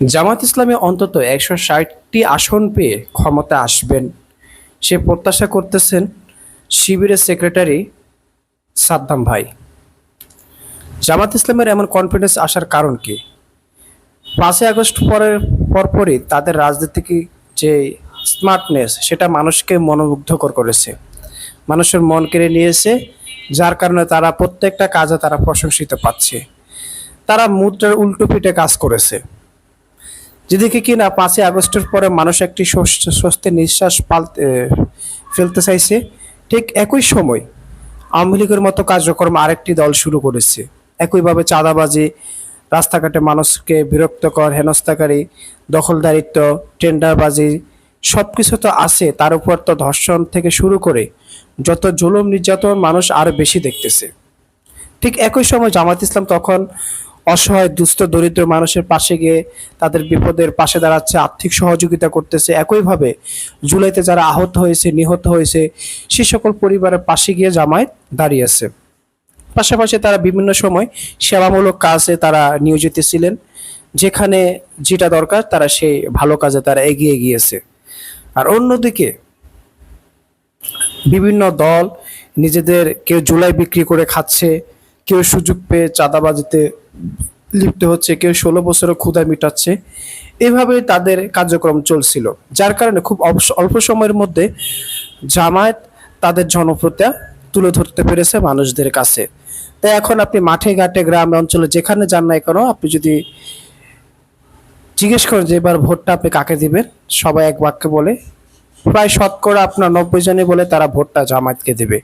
জামাত ইসলামে অন্তত একশো ষাটটি আসন পেয়ে ক্ষমতা আসবেন। সে প্রত্যাশা করতেছেন শিবিরের সেক্রেটারি সাদ্দাম ভাই। জামাত ইসলামের এমন কনফিডেন্স আসার কারণ কি? পাঁচই আগস্ট পরের পরপরই তাদের রাজনীতিকে যে স্মার্টনেস সেটা মানুষকে মনোমুগ্ধকর করেছে। মানুষের মন কেড়ে নিয়েছে, যার কারণে তারা প্রত্যেকটা কাজে তারা প্রশংসিত পাচ্ছে। তারা মুদ্রার উল্টো পিঠে কাজ করেছে। যেদিকে কিনা পাঁচই আগস্টের পরে মানুষ একটি স্বস্তি- স্বস্তির নিঃশ্বাস পালতে, ফেলতে চাইছে, ঠিক একই সময় আওয়ামী লীগের মতো কার্যক্রম আরেকটি দল শুরু করেছে। একইভাবে চাঁদাবাজি, রাস্তাঘাটে মানুষকে বিরক্তকর, হেনস্থাকারী, দখলদারিত্ব, টেন্ডারবাজি সব কিছু তো আছে, তার উপর তো ধর্ষণ থেকে শুরু করে যত জুলুম নির্যাতন মানুষ আরও বেশি দেখতেছে। ঠিক একই সময় জামাত ইসলাম তখন অসহায়, দুস্থ, দরিদ্র মানুষের পাশে গিয়ে তাদের বিপদের পাশে দাঁড়াচ্ছে, আর্থিক সহযোগিতা করতেছে। একইভাবে জুলাইতে যারা আহত হয়েছে, নিহত হয়েছে, সে সকল পরিবারের পাশে গিয়ে জামায়াত দাঁড়িয়েছে পাশাপাশি তারা বিভিন্ন সময় সেবামূলক কাজে তারা নিয়োজিত ছিলেন, যেখানে যেটা দরকার তারা সেই ভালো কাজে তারা এগিয়ে গিয়েছে। আর অন্যদিকে বিভিন্ন দল নিজেদের কেউ জুলাই বিক্রি করে খাচ্ছে কেউ সুযোগ পেয়ে চাঁদাবাজিতে লিপ্ত হচ্ছে, কেউ ষোলো বছরের ক্ষুধা মিটাচ্ছে। এভাবে তাদের কার্যক্রম চলছিল, যার কারণে খুব অল্প সময়ের মধ্যে জামায়াত তাদের জনপ্রিয়তা তুলে ধরতে পেরেছে মানুষদের কাছে। তাই এখন আপনি মাঠে, ঘাটে, গ্রামে, অঞ্চলে যেখানে যান না কেন, আপনি যদি জিজ্ঞেস করেন যে এবার ভোটটা আপনি কাকে দিবেন, সবাই এক বাক্যে বলে প্রায় শতকরা আপনার নব্বই জনই বলে তারা ভোটটা জামায়াতকে দেবে।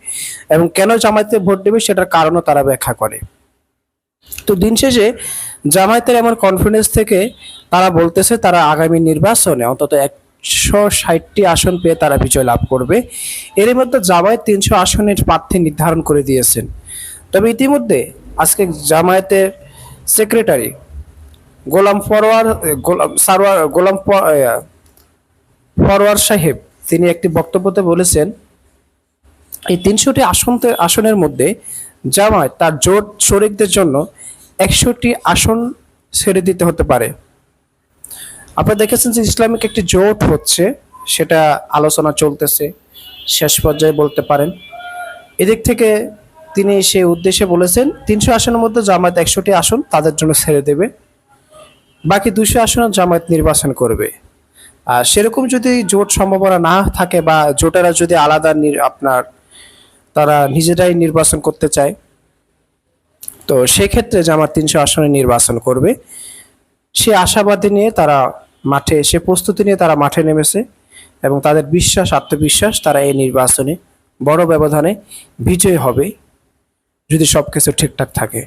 এবং কেন জামায়াতকে ভোট দেবে সেটার কারণও তারা ব্যাখ্যা করে। তো দিন শেষে জামায়াতের এমন কনফিডেন্স থেকে তারা বলতেছে, তারা আগামী নির্বাচনে অন্তত একশো ষাটটি আসন পেয়ে তারা বিজয় লাভ করবে। এর মধ্যে জামায়াত তিনশো আসনের প্রার্থী নির্ধারণ করে দিয়েছেন। তবে ইতিমধ্যে আজকে জামায়াতের secretary Golam forward Golam Sarwar, Golam forward সাহেব, তিনি একটি বক্তব্যতে বলেছেন, এই তিনশোটি আসন আসনের মধ্যে জামায়াত তার জোট শরিকদের জন্য একশোটি আসন ছেড়ে দিতে হতে পারে। আপনারা দেখেছেন যে ইসলামিক একটি জোট হচ্ছে, সেটা আলোচনা চলতেছে, শেষ পর্যায়ে বলতে পারেন। এদিক থেকে তিনি সে উদ্দেশ্যে বলেছেন, তিনশো আসনের মধ্যে জামায়াত একশোটি আসন তাদের জন্য ছেড়ে দেবে, বাকি দুশো আসন জামায়াত নির্বাচন করবে। সেরকম যদি জোট সম্ভাবনা না থাকে বা জোটেরা যদি আলাদা আপনার তারা নিজেরাই নির্বাচন করতে চায়, তো সেক্ষেত্রে জামাত তিনশো আসনে নির্বাচন করবে। সে আশাবাদী নিয়ে তারা মাঠে সে প্রস্তুতি নিয়ে তারা মাঠে নেমেছে এবং তাদের বিশ্বাস, আত্মবিশ্বাস তারা এই নির্বাচনে বড় ব্যবধানে বিজয় হবে যদি সব কিছু ঠিকঠাক থাকে।